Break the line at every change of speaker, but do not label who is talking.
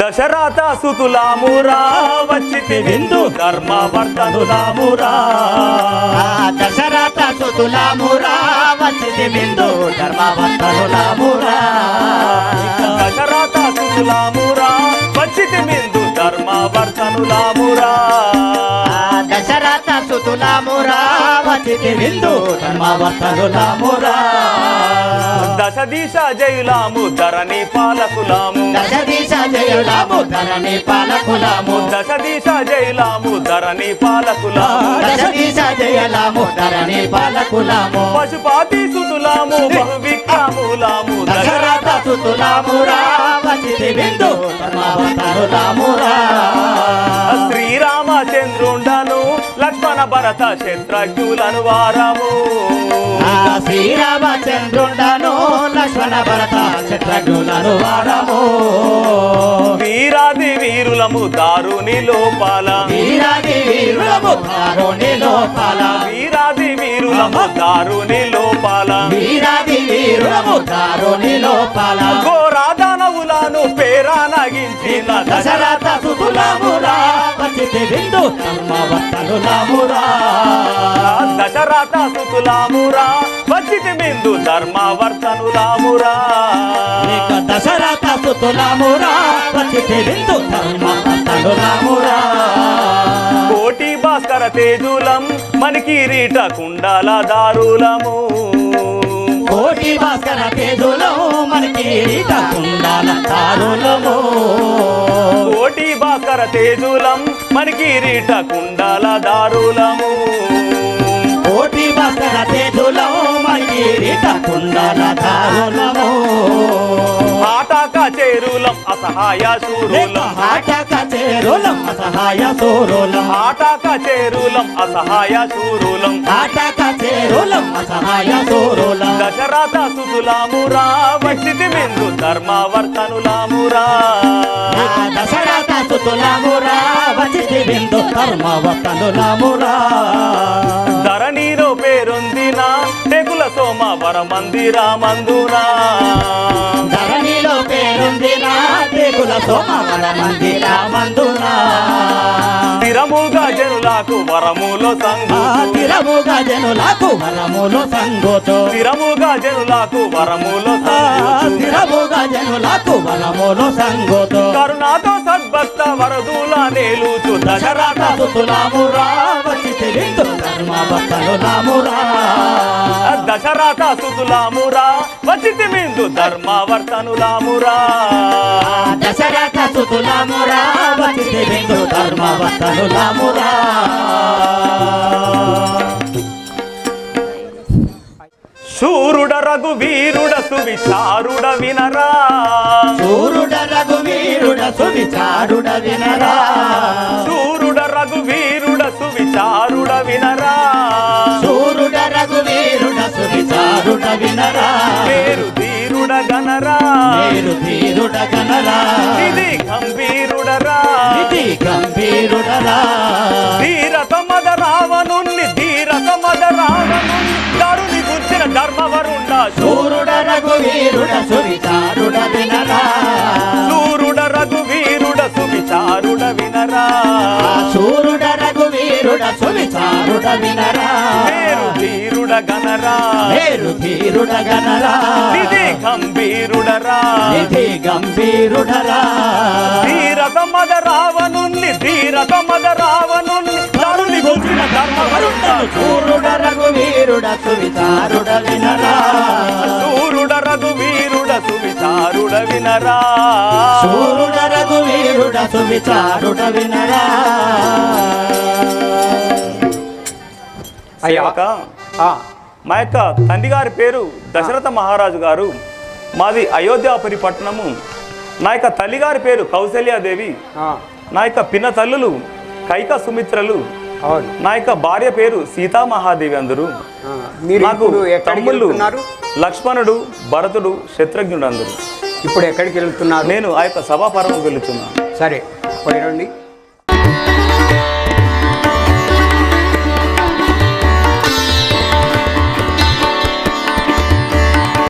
దశరథ సుతులామురా వచ్చితి విందు ధర్మ
ధర్మవర్తనులామురా దశరథ సుతులామురా వచ్చితి విందు ధర్మ ధర్మవర్తనులామురా
దశరథ సుతులామురా వచ్చితి విందు
ధర్మ ధర్మవర్తనులామురా బిందు ధర్మవంతనులామురా
దశ దిశ జయులాము ధరణి పాలకులాము.
దశ దిశ జయులాము ధరణి పాలకులాము.
దశ దిశ జయులాము ధరణి పాలకులాము.
దశ దిశ జయలాము ధరణి పాలకులాము.
పశుపాతి సుతులాము బహు విక్రములాము
దశరథ సుతులామురా వచ్చితి బిందు ధర్మవంతనులామురా
భరత శత్రుఘ్నులను వారము.
శ్రీరామచంద్రుండను లక్ష్మణ భరత శత్రుఘ్నులను వారము.
వీరాది వీరులము దారుని లోపాల.
వీరాది వీరులము దారుని లోపల.
వీరాది వీరులము దారుని లోపాల.
వీరాది వీరులము దారుని లోపల.
ఘోరాదానవులను పేరానగించిన
దశరథ ధర్మవర్తనులమురా
దశరథ సుతులామురా వచ్చితి బిందు ధర్మవర్తనులామురా
ఇక దశరథ సుతులమురా వచ్చితి బిందు
కోటి భాస్కర తేజులం మనకిరీట కుండాల దారులము.
కోటి భాస్కర తేజులము మనకి కుండాల తారులము
కోటి భాస్కర తేజులం మనకిరీట కుండాల దారులము.
కోటి భాస్కర తేజులము మనకి కుండాల తారులము
ఆటాక చేరులం అసహాయ శూరులం
ఆటక చేరులం సహాయ సూరులం.
ఆటాక చేరులం అసహాయ శూరులం
ఆటక చేరులం సహాయ సూరులం.
దశరథ సుతులామురా వచ్చితి బిందు ధర్మవర్తనులామురా.
సుతులమురా వచ్చితి బిందు ధర్మవతనులమురా
ధరణిలో పేరొందిన తెగుల సోమ వరమందిరా మందురా
ధరణిలో పేరుందిన తెగుల సోమవర మందిర మందునా
స్థిరముగా జనులకు వరములో సంగు.
తిరముగా జనులకు వరములు సంగోతో
స్థిరముగా జనులకు వరములో
తిరముగా జనులకు వరములు సంగోతో
కరుణాతో సద్భక్త వరదుల నేలుచు
దశరథ సుతులామురా
దశరథ సుతులామురా వచ్చితి మిందు ధర్మవర్తనులామురా
దశరథ సుతులామురా
రఘు వీరుడ సువిచారుడ వినరా
సూర్యుడ రఘువీరుడ సువిచారుడ వినరా
శూరుడ రఘు వీరుడ సువిచారుడ వినరా
సూర్యుడ రఘువీరుడ సువిచారుడ వినరా
పేరు ధీరుడ గనరా
పేరు ధీరుడ గనరా సువిచారుడ వినరా.
శూరుడ రఘు వీరుడ సువిచారుడ వినరా.
ఆ సూర్యుడ రఘువీరుడ సువిచారుడ వినరా.
పేరు ధీరుడ గనరా.
పేరు ధీరుడ గనరా.
ఇది గంభీరుడరా.
ఇది గంభీరుడరా.
ధీరత మద రావణుణ్ణి ధీరత మద రావణుణ్ణి దారుని గుర్చిన ధర్మవరుండ
సూర్యుడ రఘువీరుడ సువిచారుడ వినరా.
వినరా?
సూర్యుడ రఘువీరుడ సువిచారుడ వినరా?
అయ్యాక మా యొక్క తండ్రి గారి పేరు దశరథ మహారాజు గారు. మాది అయోధ్యాపురి పట్టణము నా యొక్క తల్లిగారి పేరు కౌశల్యాదేవి నా యొక్క పిన్న తల్లులు కైక సుమిత్రలు.
అవును.
నా యొక్క భార్య పేరు సీతామహాదేవి అందరూ. నాకు తమ్ముళ్ళు లక్ష్మణుడు భరతుడు శత్రుఘ్నుడు అందరు.
ఇప్పుడు ఎక్కడికి వెళ్తున్నారు
నేను ఆ యొక్క సభాపరం వెళుతున్నాను.
సరే పోయి రండి.